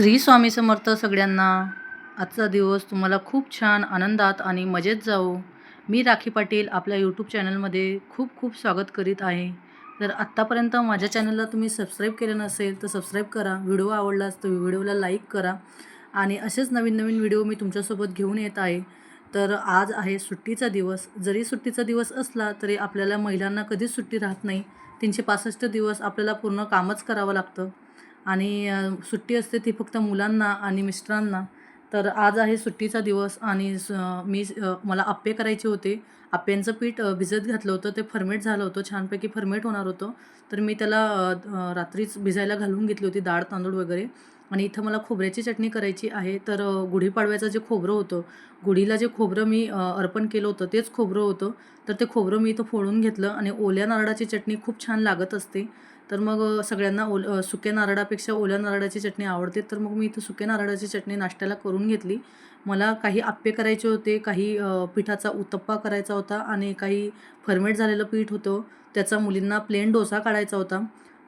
श्री स्वामी समर्थ सगळ्यांना आजचा दिवस तुम्हाला खूप छान आनंदात आणि मजेत जाओ मी राखी पाटील आपल्या यूट्यूब चॅनलमध्ये खूप खूप स्वागत करीत आहे. जर आत्तापर्यंत माझ्या चॅनलला तुम्ही सबस्क्राईब केलं नसेल तर सबस्क्राईब करा. व्हिडिओ आवडलास तर व्हिडिओला लाईक करा. आणि असेच नवीन नवीन व्हिडिओ मी तुमच्यासोबत घेऊन येत आहे. तर आज आहे सुट्टीचा दिवस. जरी सुट्टीचा दिवस असला तरी आपल्याला महिलांना कधीच सुट्टी राहत नाही. तीनशे पासष्ट दिवस आपल्याला पूर्ण कामच करावं लागतं. आणि सुट्टी असते ती फक्त मुलांना आणि मिस्टरांना. तर आज आहे सुट्टीचा दिवस आणि स मी मला आप्पे करायचे होते. आप्प्यांचं पीठ भिजत घातलं होतं ते फर्मेट झालं होतं छानपैकी फर्मेट होणार होतं. तर मी त्याला रात्रीच भिजायला घालून घेतली होती डाळ तांदूळ वगैरे. आणि इथं मला खोबऱ्याची चटणी करायची आहे. तर गुढीपाडव्याचं जे खोबरं होतं गुढीला जे खोबरं मी अर्पण केलं होतं तेच खोबरं होतं. तर ते खोबरं मी इथं फोडून घेतलं आणि ओल्या नारळाची चटणी खूप छान लागत असते. तर मग सगळ्यांना ओल सुक्या नारळापेक्षा ओल्या नारळाची चटणी आवडते. तर मग मी इथं सुक्या नारळाची चटणी नाश्त्याला करून घेतली. मला काही आप्पे करायचे होते काही पिठाचा उत्तप्पा करायचा होता आणि काही फर्मेट झालेलं पीठ होतं. त्याचा मुलींना प्लेन डोसा काढायचा होता.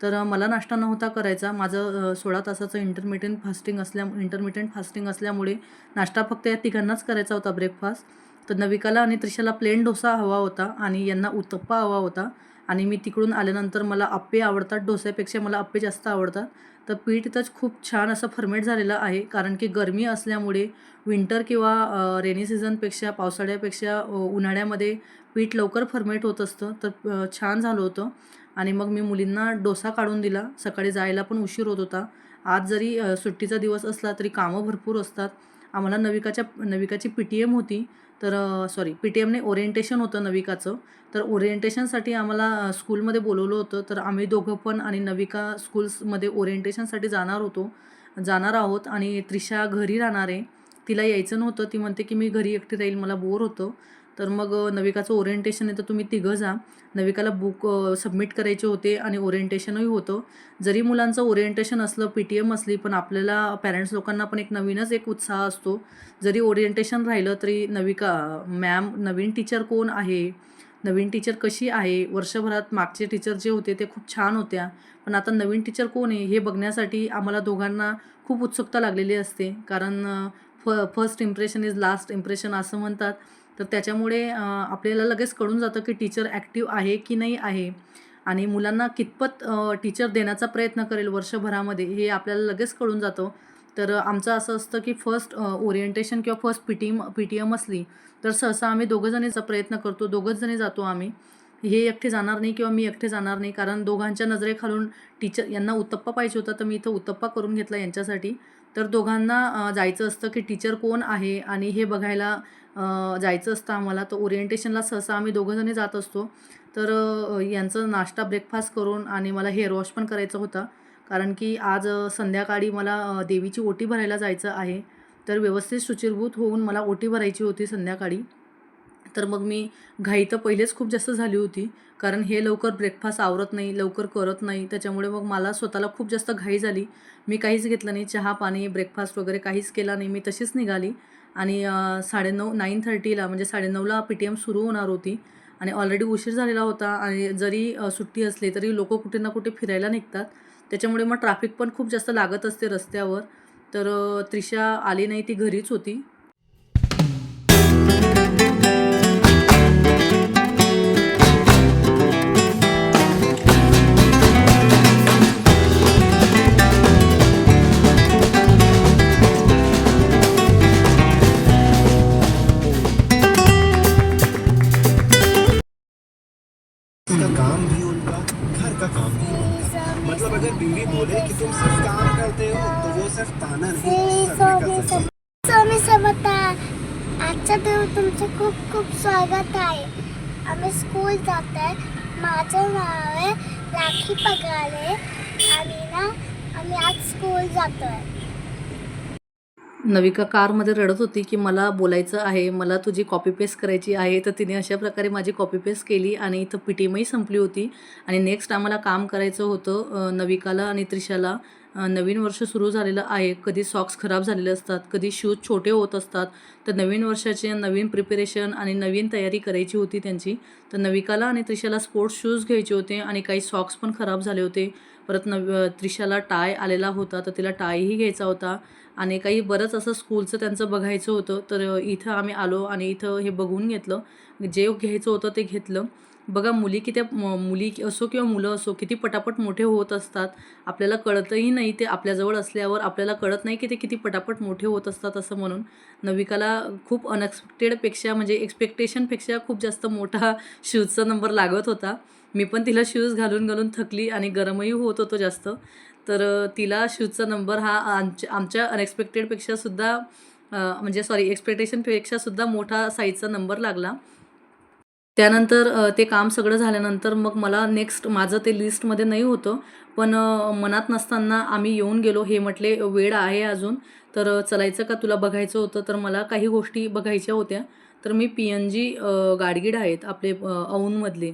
तर मला नाश्ता नव्हता करायचा. माझं सोळा तासाचं इंटरमिडियंट फास्टिंग असल्या इंटरमिडियंट फास्टिंग असल्यामुळे नाश्ता फक्त या तिघांनाच करायचा होता ब्रेकफास्ट तर नविकाला आणि त्रिशाला प्लेन डोसा हवा होता आणि यांना उत्तप्पा हवा होता. आणि मी तिकडून आल्यानंतर मला आप्पे आवडतात डोस्यापेक्षा मला आप्पे जास्त आवडतात. तर पीठ तर खूप छान असं फर्मेट झालेलं आहे कारण की गरमी असल्यामुळे विंटर किंवा रेनी सीझनपेक्षा पावसाळ्यापेक्षा उन्हाळ्यामध्ये पीठ लवकर फर्मेट होत असतं. तर छान झालं होतं. आणि मग मी मुलींना डोसा काढून दिला. सकाळी जायला पण उशीर होत होता. आज जरी सुट्टीचा दिवस असला तरी कामं भरपूर असतात. आम्हाला नविकाच्या नविकाची पी टी एम होती. तर सॉरी पी टी एमने ओरिएंटेशन होतं नविकाचं. तर ओरिएंटेशनसाठी आम्हाला स्कूलमध्ये बोलवलं होतं. तर आम्ही दोघं पण आणि नविका स्कूल्समध्ये ओरिएंटेशनसाठी जाणार होतो. जाणार आहोत आणि त्रिशा घरी राहणार आहे. तिला यायचं नव्हतं. ती म्हणते की मी घरी एकटी राहील. मला बोर होतं. तर मग नविकाचं ओरिएंटेशन आहे तर तुम्ही तिघं जा. नविकाला बुक सबमिट करायचे होते आणि ओरिएंटेशनही होतं. जरी मुलांचं ओरिएंटेशन असलं पी टी एम असली पण आपल्याला पॅरेंट्स लोकांना पण एक नवीनच एक उत्साह असतो. जरी ओरिएंटेशन राहिलं तरी नविका मॅम नवीन टीचर कोण आहे? नवीन टीचर कशी आहे? वर्षभरात मागचे टीचर जे होते ते खूप छान होत्या. पण आता नवीन टीचर कोण आहे हे बघण्यासाठी आम्हाला दोघांना खूप उत्सुकता लागलेली असते. कारण फ first impression is last impression असं म्हणतात. तर त्याच्यामुळे आपल्याला लगेच कळून जातं की टीचर ॲक्टिव्ह आहे की नाही आहे. आणि मुलांना कितपत टीचर देण्याचा प्रयत्न करेल वर्षभरामध्ये हे आपल्याला लगेच कळून जातं. तर आमचं असं असतं की फर्स्ट ओरिएंटेशन किंवा first P T M P T M असली तर सहसा आम्ही दोघंजणीचा प्रयत्न करतो दोघंच जणी जातो आम्ही. हे एकटे जाणार नाही किंवा मी एकटे जाणार नाही कारण दोघांच्या नजरेखालून टीचर यांना उत्तप्पा पाहिजे होता तर मी इथं उत्तप्पा करून घेतला यांच्यासाठी. तर दोघांना जायचं असतं की टीचर कोण आहे आणि हे बघायला जायचं असतं आम्हाला. तर ओरिएंटेशनला सहसा आम्ही दोघंजणी जात असतो. तर यांचं नाश्ता ब्रेकफास्ट करून आणि मला हेअर वॉश पण करायचा होता. कारण की आज संध्याकाळी मला देवीची ओटी भरायला जायचं आहे. तर व्यवस्थित शुचिरभूत होऊन मला ओटी भरायची होती संध्याकाळी. तर मग मी घाई तर पहिलेच खूप जास्त झाली होती. कारण हे लवकर ब्रेकफास्ट आवरत नाही लवकर करत नाही. त्याच्यामुळे मग मला स्वतःला खूप जास्त घाई झाली. मी काहीच घेतलं नाही. चहा पाणी ब्रेकफास्ट वगैरे काहीच केला नाही. मी तशीच निघाली. आणि साडेनऊ नाईन थर्टीला म्हणजे साडेनऊला पी टी एम सुरू होणार होती. आणि ऑलरेडी उशीर झालेला होता आणि जरी सुट्टी असली तरी लोक कुठे ना कुठे फिरायला निघतात. त्याच्यामुळे मग ट्रॅफिक पण खूप जास्त लागत असते रस्त्यावर. तर त्रिशा आली नाही ती घरीच होती. नविका कारमध्ये रडत होती की मला बोलायचं आहे मला तुझी कॉपी पेस्ट करायची आहे. तर तिने अशा प्रकारे माझी कॉपी पेस्ट केली आणि इथं पी टी एमही संपली होती. आणि नेक्स्ट आम्हाला काम करायचं होतं नविकाला आणि त्रिशाला नवीन वर्ष सुरू झालेलं आहे. कधी सॉक्स खराब झालेले असतात कधी शूज छोटे होत असतात. तर नवीन वर्षाचे नवीन प्रिपरेशन आणि नवीन तयारी करायची होती त्यांची. तर नविकाला आणि त्रिशाला स्पोर्ट्स शूज घ्यायचे होते आणि काही सॉक्स पण खराब झाले होते. परत नव त्रिशाला टाय आलेला होता. तर तिला टायही घ्यायचा होता. आणि काही बरंच असं स्कूलचं त्यांचं बघायचं होतं तर इथं आम्ही आलो आणि इथं हे बघून घेतलं. जे घ्यायचं होतं ते घेतलं. बघा मुली किती त्या मुली असो किंवा मुलं असो किती पटापट मोठे होत असतात. आपल्याला कळतही नाही ते आपल्याजवळ असल्यावर आपल्याला कळत नाही की ते किती पटापट मोठे होत असतात असं म्हणून. नविकाला खूप अनएक्सपेक्टेडपेक्षा म्हणजे एक्सपेक्टेशनपेक्षा खूप जास्त मोठा शूजचा नंबर लागत होता. मी पण तिला शूज घालून घालून थकली आणि गरमही होत होतो जास्त. तर तिला शूजचा नंबर हा आमच्या आमच्या अनएक्सपेक्टेडपेक्षा सुद्धा म्हणजे सॉरी एक्सपेक्टेशनपेक्षा सुद्धा मोठा साईजचा नंबर लागला. त्यानंतर ते काम सगळं झाल्यानंतर मग मला नेक्स्ट माझं ते लिस्टमध्ये नाही होतं. पण मनात नसताना आम्ही येऊन गेलो. हे म्हटले वेळ आहे अजून. तर चलायचं का? तुला बघायचं होतं. तर मला काही गोष्टी बघायच्या होत्या. तर मी पी एन जी गाडगीड आहेत आपले औनमधले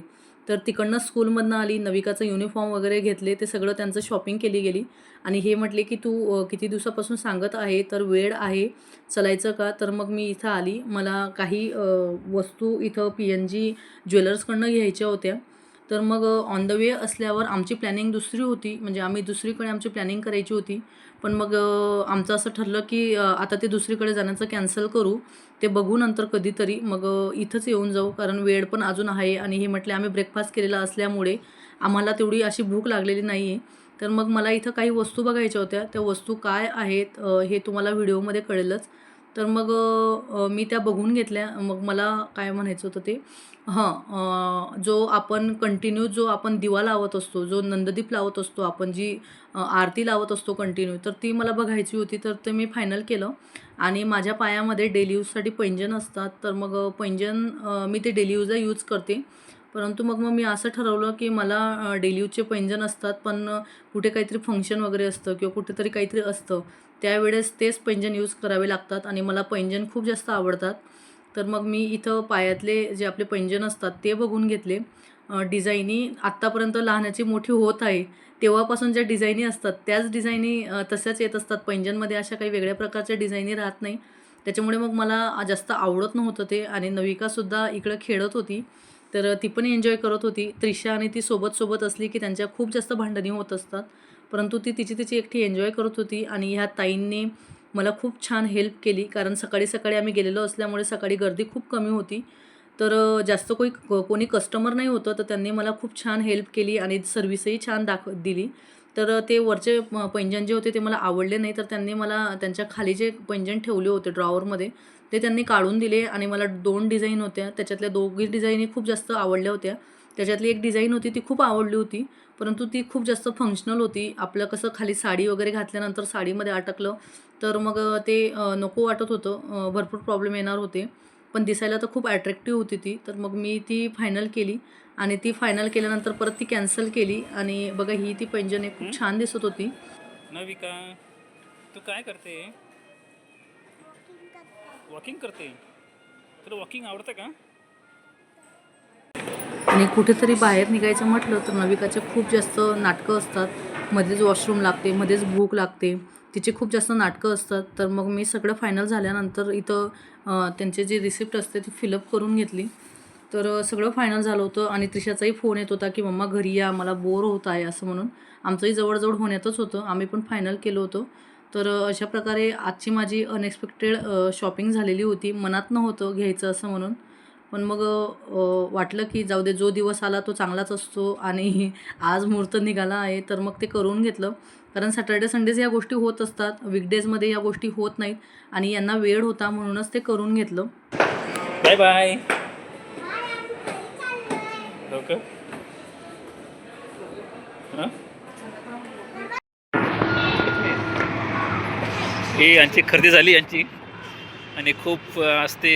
तर तिकडनं स्कूलमधनं आली नविकाचं युनिफॉर्म वगैरे घेतले ते सगळं त्यांचं शॉपिंग केली गेली. आणि हे म्हटले की तू किती दिवसापासून सांगत आहे तर वेळ आहे चलायचं का? तर मग मी इथं आली. मला काही वस्तू इथं पी एन जी ज्वेलर्सकडनं घ्यायच्या होत्या. तर मग ऑन द वे असल्यावर आमची प्लॅनिंग दुसरी होती. म्हणजे आम्ही दुसरीकडे आमची प्लॅनिंग करायची होती. पण मग आमचं असं ठरलं की आता ते दुसरीकडे जाण्याचं कॅन्सल करू. ते बघू नंतर कधीतरी. मग इथंच येऊन जाऊ. कारण वेळ पण अजून आहे. आणि हे म्हटले आम्ही ब्रेकफास्ट केलेला असल्यामुळे आम्हाला तेवढी अशी भूक लागलेली नाही आहे तर मग मला इथं काही वस्तू बघायच्या होत्या. त्या वस्तू काय आहेत हे तुम्हाला व्हिडिओमध्ये कळेलच. तर मग मी त्या बघून घेतल्या. मग मला काय म्हणायचं होतं ते हां जो आपण कंटिन्यू जो आपण दिवा लावत असतो जो नंददीप लावत असतो आपण जी आरती लावत असतो कंटिन्यू तर ती मला बघायची होती तर ते मी फायनल केलं. आणि माझ्या पायामध्ये डेली यूजसाठी पैंजण असतात तर मग पैंजन पैंजण मी ते डेली यूजला यूज करते. परंतु मग मग मी असं ठरवलं की मला डेली यूजचे पैंजण असतात पण कुठे काहीतरी फंक्शन वगैरे असतं किंवा कुठेतरी काहीतरी असतं त्यावेळेस तेच पैंजण यूज करावे लागतात. आणि मला पैंजण खूप जास्त आवडतात. तर मग मी इथं पायातले जे आपले पैंजण असतात ते बघून घेतले. डिझाईनी आत्तापर्यंत लहानाची मोठी होत आहे तेव्हापासून ज्या डिझाईनी असतात त्याच डिझाईनी अ, तशाच येत असतात. पैंजणमध्ये अशा काही वेगळ्या प्रकारच्या डिझाईनी राहत नाही. त्याच्यामुळे मग मला जास्त आवडत नव्हतं ते आणि नविकासुद्धा इकडं खेळत होती. तर ती पण एन्जॉय करत होती. त्रिशा आणि ती सोबत सोबत असली की त्यांच्या खूप जास्त भांडणी होत असतात. परंतु ती तिची तिची एकटी एन्जॉय करत होती आणि ह्या ताईंनी मला खूप छान हेल्प केली. कारण सकाळी सकाळी आम्ही गेलेलो असल्यामुळे सकाळी गर्दी खूप कमी होती. तर जास्त कोई कोणी कस्टमर नाही होतं तर त्यांनी मला खूप छान हेल्प केली आणि सर्व्हिसही छान दाख दिली. तर ते वरचे पैंजण जे होते ते मला आवडले नाही तर त्यांनी मला त्यांच्या खाली जे पैंजण ठेवले होते ड्रॉवरमध्ये ते त्यांनी काढून दिले आणि मला दोन डिझाईन होत्या. त्याच्यातल्या दोघी डिझाईनही खूप जास्त आवडल्या होत्या. त्याच्यातली एक डिझाईन होती ती खूप आवडली होती. परंतु ती खूप जास्त फंक्शनल होती. आपलं कसं खाली साडी वगैरे घातल्यानंतर साडीमध्ये अटकलं तर मग ते नको वाटत होतं. भरपूर प्रॉब्लेम येणार होते. पण दिसायला तर खूप ॲट्रॅक्टिव्ह होती ती. तर मग मी ती फायनल केली आणि ती फायनल केल्यानंतर परत ती कॅन्सल केली आणि बघा ही ती पैंजणे खूप छान दिसत होती. नविका तू काय करते? वॉकिंग करते. तुला वॉकिंग आवडतं का? आणि कुठेतरी बाहेर निघायचं म्हटलं तर नविकाचे खूप जास्त नाटकं असतात. मध्येच वॉशरूम लागते मध्येच भूक लागते. तिचे खूप जास्त नाटकं असतात. तर मग मी सगळं फायनल झाल्यानंतर इथं त्यांचे जे रिसिप्ट असते ती फिलअप करून घेतली. तर सगळं फायनल झालं होतं आणि त्रिशाचाही फोन येत होता की मम्मा घरी या मला बोर होत आहे असं म्हणून. आमचंही जवळजवळ होण्यातच होतं. आम्ही पण फायनल केलं होतं. तर अशा प्रकारे आजची माझी अनएक्सपेक्टेड शॉपिंग झालेली होती. मनात नव्हतं घ्यायचं असं म्हणून. पण मग वाटलं की जाऊ दे जो दिवस आला तो चांगलाच असतो आणि आज मुहूर्त निघाला आहे तर मग ते करून घेतलं. कारण सॅटर्डे संडेज या गोष्टी होत असतात. विकडेजमध्ये या गोष्टी होत नाहीत आणि यांना वेळ होता म्हणूनच ते करून घेतलं. Bye bye. ही? यांची खरेदी झाली यांची. आणि खूप असते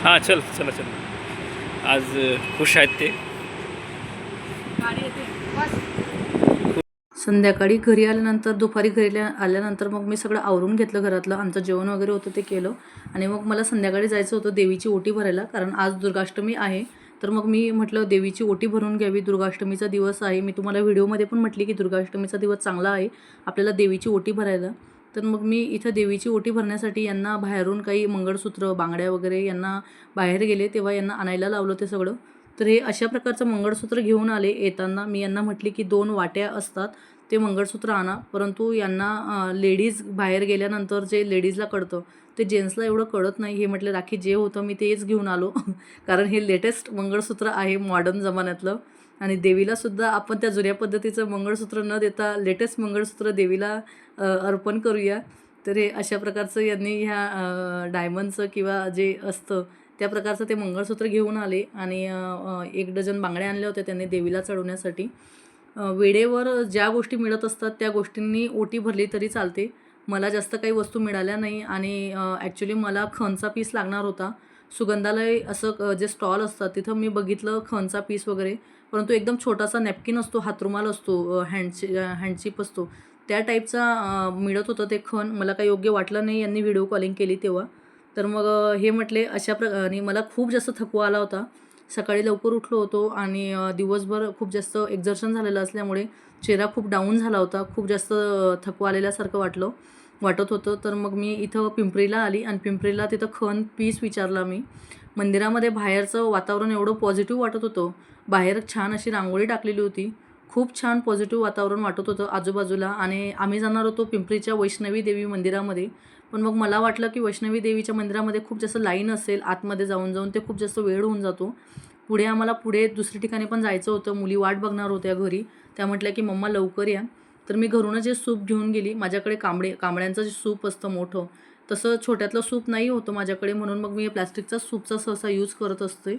हां चल चला चल. आज खुश आहेत ते. संध्याकाळी घरी आल्यानंतर दुपारी घरी आल्या- आल्यानंतर मग मी सगळं आवरून घेतलं घरातलं. आमचं जेवण वगैरे होतं ते केलं. आणि मग मला संध्याकाळी जायचं होतं देवीची ओटी भरायला कारण आज दुर्गाष्टमी आहे. तर मग मी म्हटलं देवीची ओटी भरून घ्यावी. दुर्गाष्टमीचा दिवस आहे. मी तुम्हाला व्हिडिओमध्ये पण म्हटली की दुर्गाष्टमीचा दिवस चांगला आहे. आपल्याला देवीची ओटी भरायला. तर मग मी इथं देवीची ओटी भरण्यासाठी यांना बाहेरून काही मंगळसूत्र बांगड्या वगैरे यांना बाहेर गेले तेव्हा यांना आणायला लावलं ते सगळं. तर हे अशा प्रकारचं मंगळसूत्र घेऊन आले येताना मी यांना म्हटले की दोन वाट्या असतात ते मंगळसूत्र आणा. परंतु यांना लेडीज बाहेर गेल्यानंतर जे लेडीजला कळतं ते जेंट्सला एवढं कळत नाही. हे म्हटलं राखी जे होतं मी तेच घेऊन आलो. कारण हे लेटेस्ट मंगळसूत्र आहे मॉडर्न जमान्यातलं. आणि देवीलासुद्धा आपण त्या जुन्या पद्धतीचं मंगळसूत्र न देता लेटेस्ट मंगळसूत्र देवीला अर्पण करूया. तर हे अशा प्रकारचं यांनी ह्या डायमंडचं किंवा जे असतं त्या प्रकारचं ते मंगळसूत्र घेऊन आले आणि एक डझन बांगड्या आणल्या होत्या त्यांनी देवीला चढवण्यासाठी. वेळेवर ज्या गोष्टी मिळत असतात त्या गोष्टींनी ओटी भरली तरी चालते. मला जास्त काही वस्तू मिळाल्या नाही आणि ॲक्च्युली मला खणचा पीस लागणार होता. सुगंधालय असं जे स्टॉल असतात तिथं मी बघितलं खणचा पीस वगैरे. परंतु एकदम छोटासा नॅपकिन असतो हातरुमाल असतो हँडची हँडचिप असतो. त्या टाईपचा मिळत होतं ते खण. मला काही योग्य वाटलं नाही यांनी व्हिडिओ कॉलिंग केली तेव्हा. तर मग हे म्हटले अशा प्र आणि मला खूप जास्त थकवा आला होता. सकाळी लवकर उठलो होतो आणि दिवसभर खूप जास्त एक्झर्शन झालेलं असल्यामुळे चेहरा खूप डाऊन झाला होता. खूप जास्त थकवा आलेल्यासारखं वाटलं. वाटत होतं. तर मग मी इथं पिंपरीला आली आणि पिंपरीला तिथं खण पीस विचारला मी. मंदिरामध्ये बाहेरचं वातावरण एवढं पॉझिटिव्ह वाटत होतं. बाहेर छान अशी रांगोळी टाकलेली होती. खूप छान पॉझिटिव्ह वातावरण वाटत होतं आजूबाजूला आणि आम्ही जाणार होतो पिंपरीच्या वैष्णवी देवी मंदिरामध्ये. पण मग मला वाटलं की वैष्णवी देवीच्या मंदिरामध्ये खूप जास्त लाईन असेल आतमध्ये जाऊन जाऊन ते खूप जास्त वेळ होऊन जातो. पुढे आम्हाला पुढे दुसऱ्या ठिकाणी पण जायचं होतं. मुली वाट बघणार होत्या घरी. त्या म्हटल्या की मम्मा लवकर या. तर मी घरूनच जे सूप घेऊन गेली माझ्याकडे कांबडे कांबड्यांचं जे सूप असतं मोठं तसं छोट्यातलं सूप नाही होतं माझ्याकडे म्हणून मग मी प्लॅस्टिकचा सूपचा सहसा यूज करत असते.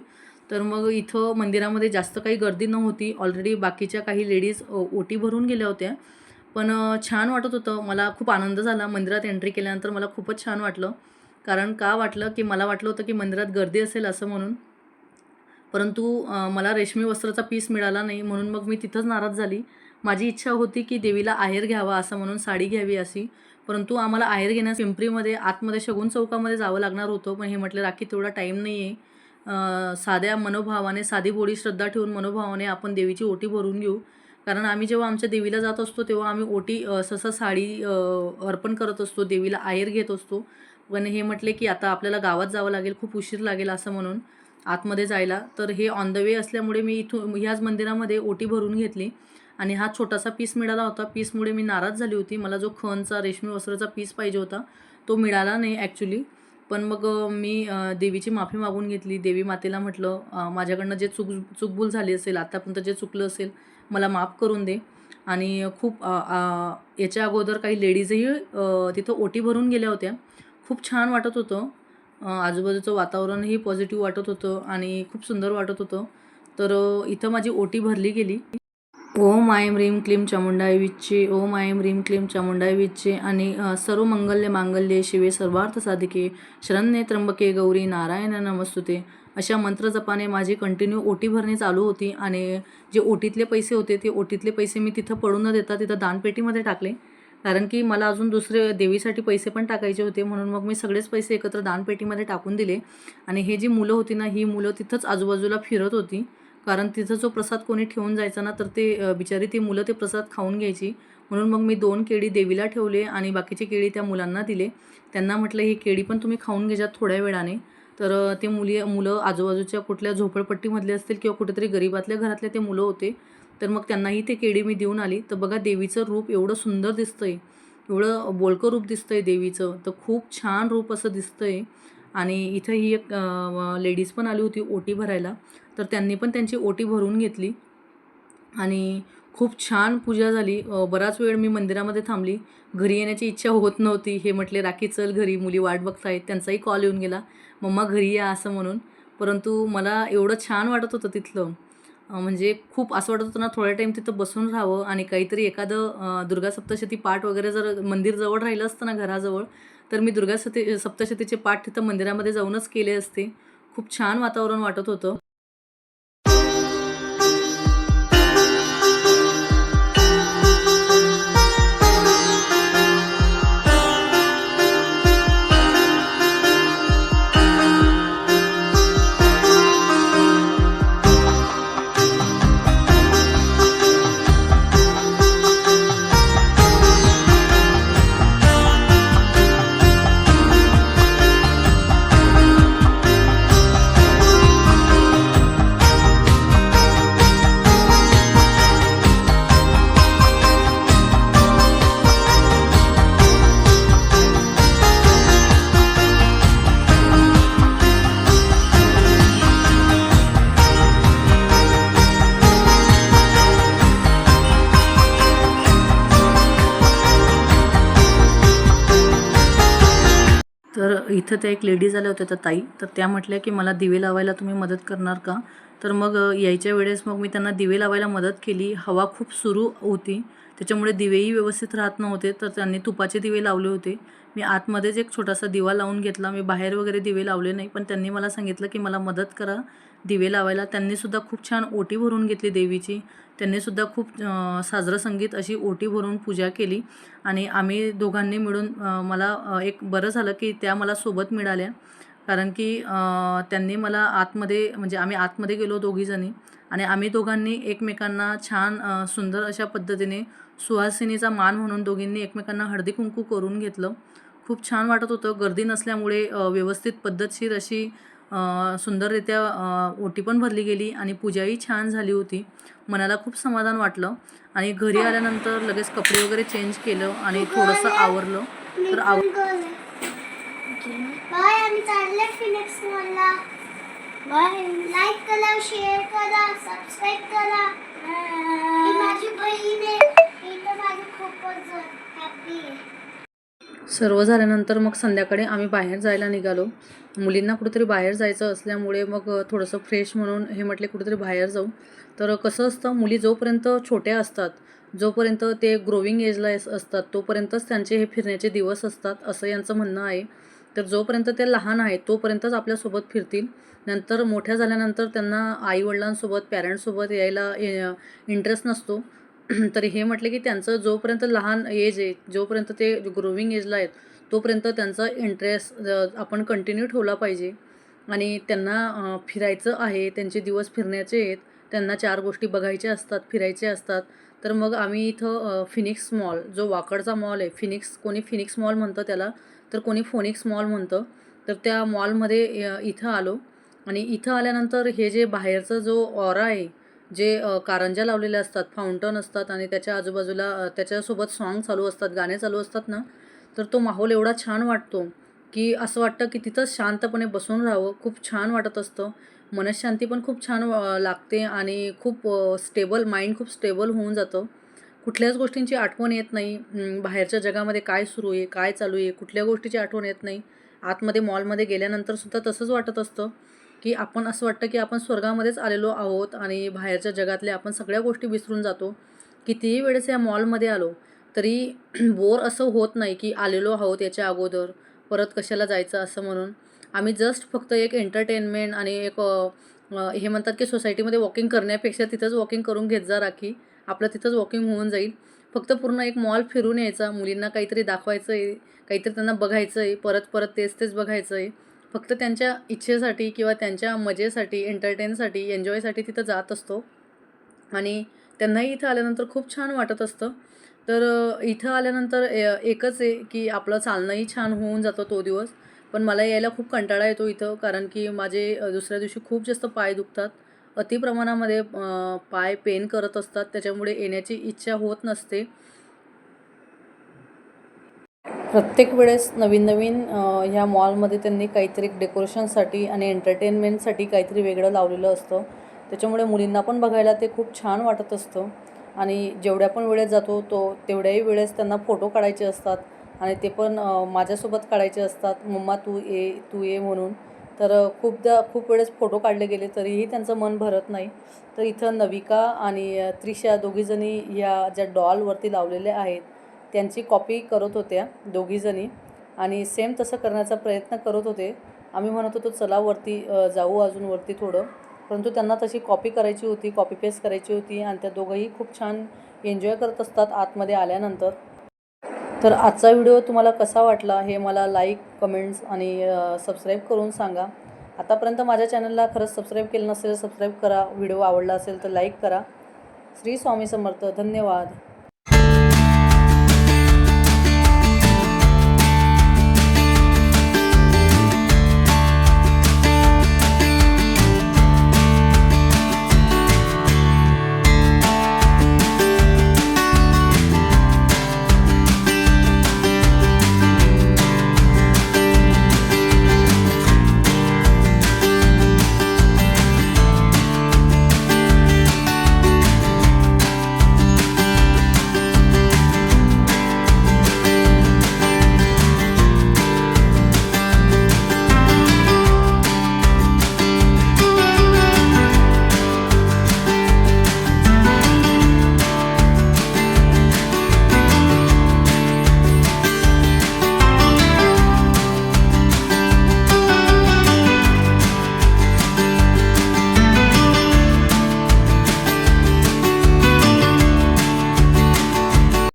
तर मग इथं मंदिरामध्ये जास्त काही गर्दी नव्हती ऑलरेडी बाकीच्या काही लेडीज ओटी भरून गेल्या होत्या. पण छान वाटत होतं मला खूप आनंद झाला मंदिरात एंट्री केल्यानंतर मला खूपच छान वाटलं. कारण का वाटलं की मला वाटलं होतं की मंदिरात गर्दी असेल असं म्हणून. परंतु मला रेशमी वस्त्राचा पीस मिळाला नाही म्हणून मग मी तिथंच नाराज झाली. माझी इच्छा होती की देवीला आहेर घ्यावा असं म्हणून साडी घ्यावी अशी. परंतु आम्हाला आहेर घेण्यास पिंपरीमध्ये आतमध्ये शगुन चौकामध्ये जावं लागणार होतं. पण हे म्हटलं राखी तेवढा टाईम नाही आहे साध्या मनोभावाने साधी बोडी श्रद्धा ठेवून मनोभावाने आपण देवीची ओटी भरून घेऊ. कारण आम्ही जेव्हा आमच्या देवीला जात असतो तेव्हा आम्ही ओटी अ, सहसा साडी अर्पण करत असतो देवीला आहेर घेत असतो. पण हे म्हटले की आता आपल्याला गावात जावं लागेल खूप उशीर लागेल असं म्हणून आतमध्ये जायला. तर हे ऑन द वे असल्यामुळे मी इथून ह्याच मंदिरामध्ये ओटी भरून घेतली. आणि हा छोटासा पीस मिळाला होता. पीसमुळे मी नाराज झाली होती. मला जो खणचा रेशमी वस्त्राचा पीस पाहिजे होता तो मिळाला नाही ॲक्च्युली पण मग मी देवीची माफी मागून घेतली. देवी मातेला म्हटलं माझ्याकडनं जे चूक चुकभूल झाली असेल आत्तापर्यंत जे चुकलं असेल मला माफ करून दे. आणि खूप याच्या अगोदर काही लेडीजही तिथं ओटी भरून गेल्या होत्या. खूप छान वाटत होतं. आजूबाजूचं वातावरणही पॉझिटिव्ह वाटत होतं आणि खूप सुंदर वाटत होतं. तर इथं माझी ओटी भरली गेली. ओम आयम रीम क्लीम चामुंडाय विच्चे ओम आयम रीम क्लीम चामुंडाय विच्चे आणि सर्व मंगल्य मांगल्ये शिवे सर्वार्थ साधिके शरण्ये त्र्यंबके गौरी नारायण नमस्तुते. अशा मंत्रजपाने माझी कंटिन्यू ओटी भरणे चालू होती आणि जे ओटीतले पैसे होते ते ओटीतले पैसे मी तिथं पडून न देता तिथं दानपेटीमध्ये टाकले. कारण की मला अजून दुसरे देवीसाठी पैसे पण टाकायचे होते म्हणून मग मी सगळेच पैसे एकत्र दानपेटीमध्ये टाकून दिले. आणि हे जी मुलं होती ना ही मुलं तिथंच आजूबाजूला फिरत होती. कारण तिथं जो प्रसाद कोणी ठेवून जायचा ना तर ते बिचारी ती मुलं ते प्रसाद खाऊन घ्यायची. म्हणून मग मी दोन केळी देवीला ठेवले आणि बाकीचे केळी त्या मुलांना दिले. त्यांना म्हटलं ही केळी पण तुम्ही खाऊन घ्यायच्या थोड्या वेळाने. तर ते मुली मुलं आजूबाजूच्या कुठल्या झोपडपट्टीमधले असतील किंवा कुठेतरी गरीबातल्या घरातले ते मुलं होते तर मग त्यांनाही ते केळी मी देऊन आली. तर बघा देवीचं रूप एवढं सुंदर दिसतं आहे एवढं बोलकं रूप दिसतं आहे देवीचं. तर खूप छान रूप असं दिसतं आहे आणि इथं ही एक लेडीज पण आली होती ओटी भरायला. तर त्यांनी पण त्यांची ओटी भरून घेतली. आणि खूप छान पूजा झाली. बराच वेळ मी मंदिरामध्ये थांबली. घरी येण्याची इच्छा होत नव्हती. हे म्हटले राखी चल घरी मुली वाट बघतायत. त्यांचाही कॉल येऊन गेला. मम्मा घरी या असं म्हणून. परंतु मला एवढं छान वाटत होतं तिथलं. म्हणजे खूप असं वाटत होतं ना थोड्या टाईम तिथं बसून राहावं आणि काहीतरी एखादं दुर्गा सप्तशती पाठ वगैरे जर मंदिर जवळ राहिलं असतं ना घराजवळ तर मी दुर्गा सती सप्तशतीचे पाठ तिथं मंदिरामध्ये जाऊनच केले असते. खूप छान वातावरण वाटत होतं. इथं त्या एक लेडीज आल्या होत्या त्या ताई. तर त्या म्हटल्या की मला दिवे लावायला तुम्ही मदत करणार का? तर मग यायच्या वेळेस मग मी त्यांना दिवे लावायला मदत केली. हवा खूप सुरू होती. त्याच्यामुळे दिवेही व्यवस्थित राहत नव्हते. तर त्यांनी तुपाचे दिवे लावले होते. मी आतमध्येच एक छोटासा दिवा लावून घेतला. मी बाहेर वगैरे दिवे लावले नाही पण त्यांनी मला सांगितलं की मला मदत करा. दिवे लावायला त्यांनीसुद्धा खूप छान ओटी भरून घेतली देवीची. त्यांनीसुद्धा खूप साजरं संगीत अशी ओटी भरून पूजा केली. आणि आम्ही दोघांनी मिळून मला एक बरं झालं की त्या मला सोबत मिळाल्या. कारण की त्यांनी मला आतमध्ये म्हणजे आम्ही आतमध्ये गेलो दोघीजणी. आणि आम्ही दोघांनी एकमेकांना छान सुंदर अशा पद्धतीने सुहासिनीचा मान म्हणून दोघींनी एकमेकांना हळदी कुंकू करून घेतलं. खूप छान वाटत होतं. गर्दी नसल्यामुळे व्यवस्थित पद्धतशीर अशी सुंदररित्या ओटी पण भरली गेली आणि पूजाही छान झाली होती. मनाला खूप समाधान वाटलं आणि घरी आल्यानंतर लगेच कपडे वगैरे चेंज केलं आणि थोडंसं आवरलं. तर आव लाईक करा शेअर करा सबस्क्राईब करा. माझी बहीण आहे. ही तर माझी खूपच हॅपी आहे. सर्व झाल्यानंतर मग संध्याकाळी आम्ही बाहेर जायला निघालो. मुलींना कुठेतरी बाहेर जायचं असल्यामुळे मग थोडंसं फ्रेश म्हणून हे म्हटले कुठेतरी बाहेर जाऊ. तर कसं असतं मुली जोपर्यंत छोट्या असतात जोपर्यंत ते ग्रोविंग एजला असतात तोपर्यंतच त्यांचे हे फिरण्याचे दिवस असतात असं यांचं म्हणणं आहे. तर जोपर्यंत ते लहान आहेत तोपर्यंतच आपल्यासोबत फिरतील. नंतर मोठ्या झाल्यानंतर त्यांना आईवडिलांसोबत पॅरेंट्ससोबत यायला इंटरेस्ट नसतो. तर हे म्हटले की त्यांचं जोपर्यंत लहान एज आहे जोपर्यंत ते ग्रोविंग एजला आहेत तोपर्यंत त्यांचा इंटरेस्ट आपण कंटिन्यू ठेवला पाहिजे. आणि त्यांना फिरायचं आहे त्यांचे दिवस फिरण्याचे आहेत त्यांना चार गोष्टी बघायच्या असतात फिरायचे असतात. तर मग आम्ही इथं फिनिक्स मॉल जो वाकडचा मॉल आहे फिनिक्स कोणी फिनिक्स मॉल म्हणतं त्याला तर कोणी फोनिक्स मॉल म्हणतं तर त्या मॉलमध्ये इथं आलो. आणि इथं आल्यानंतर हे जे बाहेरचा जो ऑरा आहे जे कारंजा कारंज्या लावलेल्या असतात फाउंटन असतात आणि त्याच्या आजूबाजूला त्याच्यासोबत सॉन्ग चालू असतात गाणे चालू असतात ना तर तो माहोल एवढा छान वाटतो की असं वाटतं की तिथंच शांतपणे बसून राहावं. खूप छान वाटत असतं. मनशांती पण खूप छान लागते आणि खूप स्टेबल माइंड खूप स्टेबल होऊन जातं. कुठल्याच गोष्टींची आठवण येत नाही. बाहेरच्या जगामध्ये काय सुरू आहे काय चालू आहे कुठल्या गोष्टीची आठवण येत नाही. आतमध्ये मॉलमध्ये गेल्यानंतर सुद्धा तसंच वाटत असतं. की आपण असं वाटतं की आपण स्वर्गामध्येच आलेलो आहोत आणि बाहेरच्या जगातल्या आपण सगळ्या गोष्टी विसरून जातो. कितीही वेळेस या मॉलमध्ये आलो तरी बोर असं होत नाही की आलेलो आहोत याच्या अगोदर परत कशाला जायचं असं म्हणून. आम्ही जस्ट फक्त एक एंटरटेनमेंट आणि एक हे म्हणतात की सोसायटीमध्ये वॉकिंग करण्यापेक्षा तिथंच वॉकिंग करून घेत जा राखी. आपलं तिथंच वॉकिंग होऊन जाईल. फक्त पूर्ण एक मॉल फिरून यायचा मुलींना काहीतरी दाखवायचं आहे काहीतरी त्यांना बघायचं आहे परत परत तेच तेच बघायचं आहे फक्त त्यांच्या इच्छेसाठी किंवा त्यांच्या मजेसाठी एंटरटेनसाठी एन्जॉयसाठी तिथं जात असतो. आणि त्यांनाही इथं आल्यानंतर खूप छान वाटत असतं. तर इथं आल्यानंतर ए- एकच आहे की आपलं चालणंही छान होऊन जातं तो दिवस. पण मला यायला खूप कंटाळा येतो इथं कारण की माझे दुसऱ्या दिवशी खूप जास्त पाय दुखतात. अतिप्रमाणामध्ये पाय पेन करत असतात. त्याच्यामुळे येण्याची इच्छा होत नसते. प्रत्येक वेळेस नवीन नवीन ह्या मॉलमध्ये त्यांनी काहीतरी डेकोरेशनसाठी आणि एंटरटेनमेंटसाठी काहीतरी वेगळं लावलेलं असतं. त्याच्यामुळे मुलींना पण बघायला ते खूप छान वाटत असतं. आणि जेवढ्या पण वेळेस जातो तो तेवढ्याही वेळेस त्यांना फोटो काढायचे असतात. आणि ते पण माझ्यासोबत काढायचे असतात. मम्मा तू ये तू ये म्हणून. तर खूपदा खूप वेळेस फोटो काढले गेले तरीही त्यांचं मन भरत नाही. तर इथं नविका आणि त्रिशा दोघीजणी या ज्या डॉलवरती लावलेल्या आहेत त्यांची कॉपी करत होत्या दोघीजणी आणि सेम तसं करण्याचा प्रयत्न करत होते. आम्ही म्हणत होतो चला वरती जाऊ अजून वरती थोडं. परंतु त्यांना तशी कॉपी करायची होती कॉपी पेस्ट करायची होती आणि त्या दोघंही खूप छान एन्जॉय करत असतात आतमध्ये आल्यानंतर. तर आजचा व्हिडिओ तुम्हाला कसा वाटला हे मला लाईक कमेंट्स आणि सबस्क्राईब करून सांगा. आतापर्यंत माझ्या चॅनलला खरंच सबस्क्राईब केलं नसेल सबस्क्राईब करा. व्हिडिओ आवडला असेल तर लाईक करा. श्री स्वामी समर्थ. धन्यवाद.